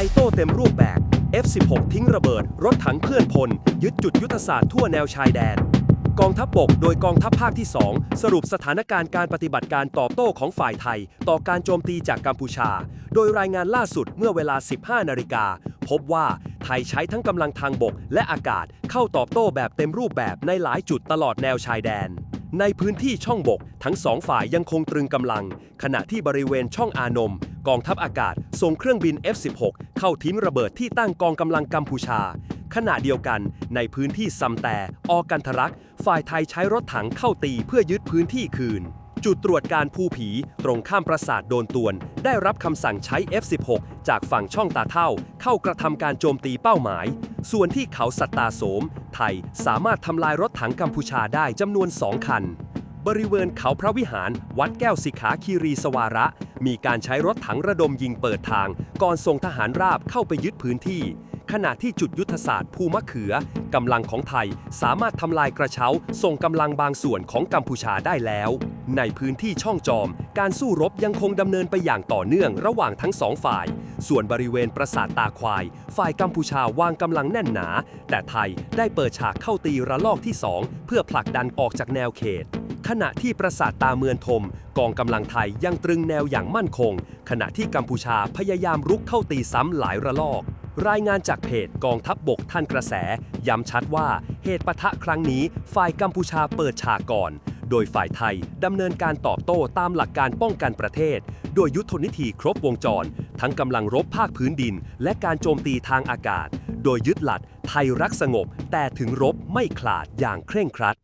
ทยโต้เต็มรูปแบบ F16 ทิ้งระเบิด รถถังเพื่อนพล ยึดจุดยุทธศาสตร์ทั่วแนวชายแดน กองทัพบกโดยกองทัพภาคที่ 2 สรุปสถานการณ์การปฏิบัติการตอบโต้ของฝ่ายไทย ต่อการโจมตีจากกัมพูชา โดยรายงานล่าสุดเมื่อเวลา 15 นาฬิกา พบว่าไทยใช้ทั้งกำลังทางบกและอากาศเข้าตอบโต้แบบเต็มรูปแบบในหลายจุดตลอดแนวชายแดนในพื้นที่ช่องบก ทั้งสองฝ่ายยังคงตรึงกำลัง ขณะที่บริเวณช่องอานม กองทัพอากาศส่งเครื่องบิน F16 เข้าทิ้งระเบิดที่ตั้งกองกำลังกัมพูชา ขณะเดียวกันในพื้นที่ซัมแต่ ออกันทรัก ฝ่ายไทยใช้รถถังเข้าตีเพื่อยึดพื้นที่คืน จุดตรวจการภูผี ตรงข้ามปราสาทโดนตวน ได้รับคำสั่งใช้ F16 จากฝั่งช่องตาเท่า เข้ากระทำการโจมตีเป้าหมาย ส่วนที่เขาสัตตาโสม ไทยสามารถทำลายรถถังกัมพูชาได้จำนวน 2 คัน บริเวณเขาพระวิหาร วัดแก้วสิขาคีรีสวาระ มีการใช้รถถังระดมยิงเปิดทาง ก่อนส่งทหารราบเข้าไปยึดพื้นที่ ขณะที่จุดยุทธศาสตร์ภูมะเขือกำลังของไทยสามารถทำลายกระเช้า ส่งกำลังบางส่วนของกัมพูชาได้แล้ว ในพื้นที่ช่องจอม การสู้รบยังคงดำเนินไปอย่างต่อเนื่องระหว่างทั้งสองฝ่าย ส่วนบริเวณปราสาทตาควาย ฝ่ายกัมพูชาวางกำลังแน่นหนา แต่ไทยได้เปิดฉากเข้าตีระลอกที่ 2 เพื่อผลักดันออกจากแนวเขต ขณะที่ปราสาทตาเมือนทมกองกำลังไทยยังตรึงแนวอย่างมั่นคง ขณะที่กัมพูชาพยายามรุกเข้าตีซ้ำหลายระลอก รายงานจากเพจกองทัพบบกท่านกระแส ย้ำชัดว่าเหตุปะทะครั้งนี้ ฝ่ายกัมพูชาเปิดฉากก่อน โดยฝ่ายไทยดำเนินการตอบโต้ตามหลักการป้องกันประเทศ โดยยุทธนิธีครบวงจร ทั้งกำลังรบภาคพื้นดิน และการโจมตีทางอากาศ โดยยึดหลักไทยรักสงบ แต่ถึงรบไม่ขลาดอย่างเคร่งครัด